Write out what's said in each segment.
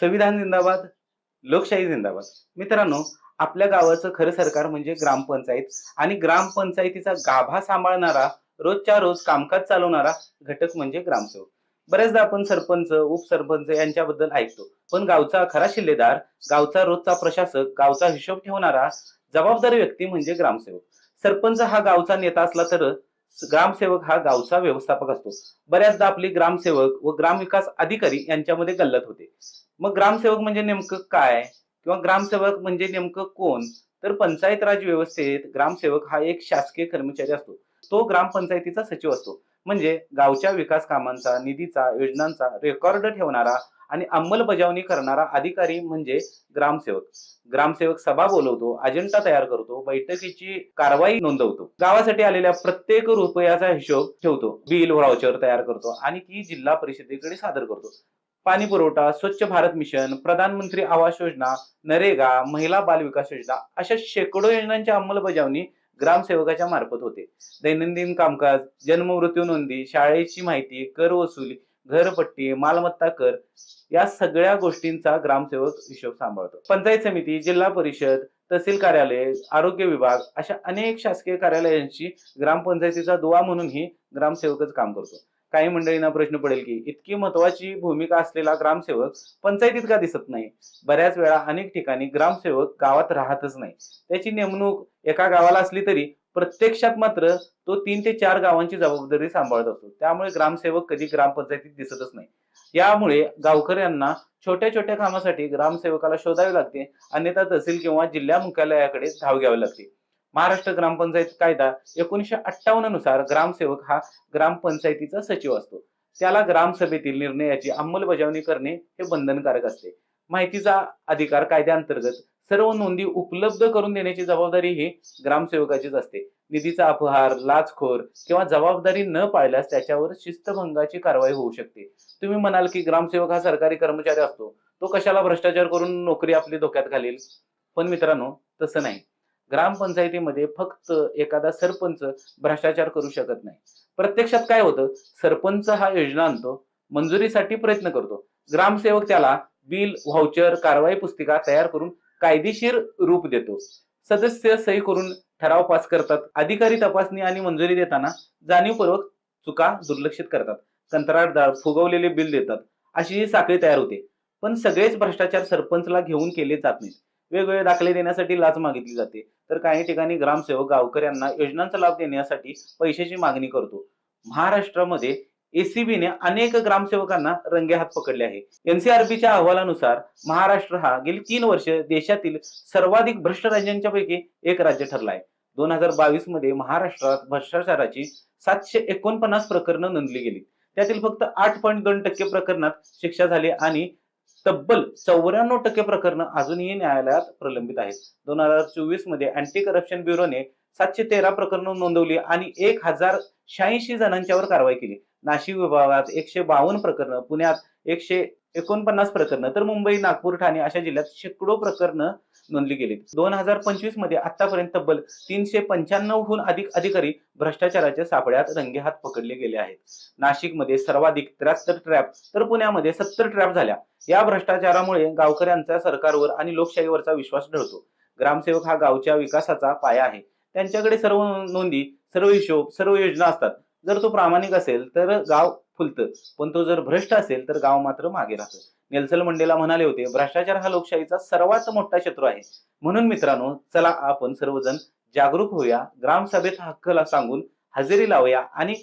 संविधान जिंदाबाद लोकशाही जिंदाबाद. मित्रांनो आपल्या गावाचं खरं सरकार म्हणजे ग्रामपंचायत आणि ग्रामपंचायतीचा गाभा सांभाळणारा रोजच्या रोज कामकाज चालवणारा घटक म्हणजे ग्रामसेवक. बऱ्याचदा आपण सरपंच उपसरपंच यांच्याबद्दल ऐकतो पण गावचा खरा शिल्लेदार गावचा रोजचा प्रशासक गावचा हिशोब ठेवणारा जबाबदारी व्यक्ती म्हणजे ग्रामसेवक. सरपंच हा गावचा नेता असला तर ग्रामसेवक हा गावचा व्यवस्थापक असतो. बऱ्याचदा आपली ग्रामसेवक व ग्रामविकास अधिकारी यांच्यामध्ये गल्लत होते. मग ग्रामसेवक म्हणजे नेमकं काय? किंवा ग्रामसेवक म्हणजे नेमकं कोण? तर पंचायत राज व्यवस्थेत ग्रामसेवक हा एक शासकीय कर्मचारी असतो. तो ग्रामपंचायतीचा सचिव असतो. म्हणजे गावच्या विकास कामांचा निधीचा योजनांचा रेकॉर्ड ठेवणारा आणि अंमलबजावणी करणारा अधिकारी म्हणजे ग्रामसेवक. ग्रामसेवक सभा बोलवतो अजेंडा तयार करतो बैठकीची कारवाई नोंदवतो. गावासाठी आलेल्या प्रत्येक रुपयाचा हिशोब ठेवतो. बिल व्हाउचर तयार करतो आणि ती जिल्हा परिषदेकडे सादर करतो. पाणी पुरवठा स्वच्छ भारत मिशन प्रधानमंत्री आवास योजना नरेगा महिला बाल विकास योजना अशा शेकडो योजनांची अंमलबजावणी ग्रामसेवकाच्या मार्फत होते. दैनंदिन कामकाज जन्म मृत्यू नोंदी शाळेची माहिती कर वसुली घरपट्टी मालमत्ता कर या सगळ्या गोष्टींचा ग्रामसेवक हिशोब सांभाळतो. पंचायत समिती जिल्हा परिषद तहसील कार्यालय आरोग्य विभाग अशा अनेक शासकीय कार्यालयांची ग्रामपंचायतीचा दुवा म्हणूनही ग्रामसेवकच काम करतो. काही मंडळींना प्रश्न पडेल की इतकी महत्वाची भूमिका असलेला ग्रामसेवक पंचायतीत का दिसत नाही? बऱ्याच वेळा अनेक ठिकाणी ग्रामसेवक गावात राहतच नाही. त्याची नेमणूक एका गावाला असली तरी प्रत्यक्षात मात्र तो तीन ते चार गावांची जबाबदारी सांभाळत असतो. त्यामुळे ग्रामसेवक कधी ग्रामपंचायतीत दिसतच नाही. यामुळे गावकऱ्यांना छोट्या छोट्या कामासाठी ग्रामसेवकाला शोधावे लागते. अन्यथा तहसील किंवा जिल्हा मुख्यालयाकडे धाव घ्यावी लागते. महाराष्ट्र ग्रामपंचायत कायदा एकोणीसशे अठ्ठावन्ननुसार ग्रामसेवक हा ग्रामपंचायतीचा सचिव असतो. त्याला ग्रामसभेतील निर्णयाची अंमलबजावणी करणे हे बंधनकारक असते. माहितीचा अधिकार कायद्याअंतर्गत सर्व नोंदी उपलब्ध करून देण्याची जबाबदारी ही ग्रामसेवकाचीच असते. निधीचा अपहार लाचखोर किंवा जबाबदारी न पाळल्यास त्याच्यावर शिस्तभंगाची कारवाई होऊ शकते. तुम्ही म्हणाल की ग्रामसेवक हा सरकारी कर्मचारी असतो. तो कशाला भ्रष्टाचार करून नोकरी आपली धोक्यात घालेल? पण मित्रांनो तसं नाही. ग्रामपंचायतीमध्ये फक्त एखादा सरपंच भ्रष्टाचार करू शकत नाही. प्रत्यक्षात काय होतं? सरपंच हा योजना आणतो मंजुरीसाठी प्रयत्न करतो. ग्रामसेवक त्याला बिल व्हाउचर कारवाई पुस्तिका तयार करून कायदेशीर रूप देतो. सदस्य सही करून ठराव पास करतात. अधिकारी तपासणी आणि मंजुरी देताना जाणीवपूर्वक चुका दुर्लक्षित करतात. कंत्राटदार फुगवलेले बिल देतात. अशी ही साखळी तयार होते. पण सगळेच भ्रष्टाचार सरपंचला घेऊन केले जात नाहीत. वेगवेगळे दाखले देण्यासाठी लाच मागितली जाते. तर काही ठिकाणी ग्रामसेवक गावकऱ्यांना योजनांचा लाभ देण्यासाठी पैशाची मागणी करतो. महाराष्ट्रामध्ये एसीबीने अनेक ग्रामसेवकांना रंगे हात पकडले आहे. एनसीआरबीच्या अहवालानुसार महाराष्ट्र हा गेली तीन वर्ष देशातील सर्वाधिक भ्रष्ट राज्यांच्या पैकी एक राज्य ठरला आहे. दोन हजार बावीसमध्ये महाराष्ट्रात भ्रष्टाचाराची सातशे एकोणपन्नास प्रकरणं नोंदली गेली. त्यातील फक्त आठ पॉईंट दोन टक्के प्रकरणात शिक्षा झाली आणि तब्बल चौऱ्याण्णव टक्के प्रकरणं अजूनही न्यायालयात प्रलंबित आहेत. दोन हजार चोवीसमध्ये अँटी करप्शन ब्युरोने सातशे तेरा प्रकरणं नोंदवली आणि एक हजार शहाऐंशी जणांच्यावर कारवाई केली. नाशिक विभागात एकशे बावन्न प्रकरणं पुण्यात एकशे एकोणपन्नास प्रकरणं तर मुंबई नागपूर ठाणे अशा जिल्ह्यात शेकडो प्रकरणं नोंदली गेली दोन हजार पंचवीसमध्ये आतापर्यंत तब्बल तीनशे पंच्याण्णवहून अधिक अधिकारी भ्रष्टाचाराच्या सापळ्यात रंगेहात पकडले गेले आहेत. नाशिकमध्ये सर्वाधिक त्र्याहत्तर ट्रॅप तर पुण्यामध्ये सत्तर ट्रॅप झाल्या. या भ्रष्टाचारामुळे गावकऱ्यांचा सरकारवर आणि लोकशाहीवरचा विश्वास ढळतो. ग्रामसेवक हा गावच्या विकासाचा पाया आहे. त्यांच्याकडे सर्व नोंदी सर्व हिशोब सर्व योजना असतात. जर तो प्रामाणिक असेल तर गाव फुलतं. पण तो जर भ्रष्ट असेल तर गाव मात्र मागे राहतं. नेल्सन मंडेला म्हणाले होते भ्रष्टाचार हा लोकशाहीचा सर्वात मोठा शत्रू आहे. म्हणून मित्रांनो चला आपण सर्वजण जागरूक होऊया ग्रामसभेत हक्कला सांगून हजेरी लावूया आणि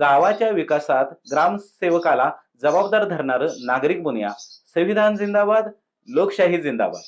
गावाच्या विकासात ग्रामसेवकाला जबाबदार धरणारं नागरिक बनूया. संविधान जिंदाबाद लोकशाही जिंदाबाद.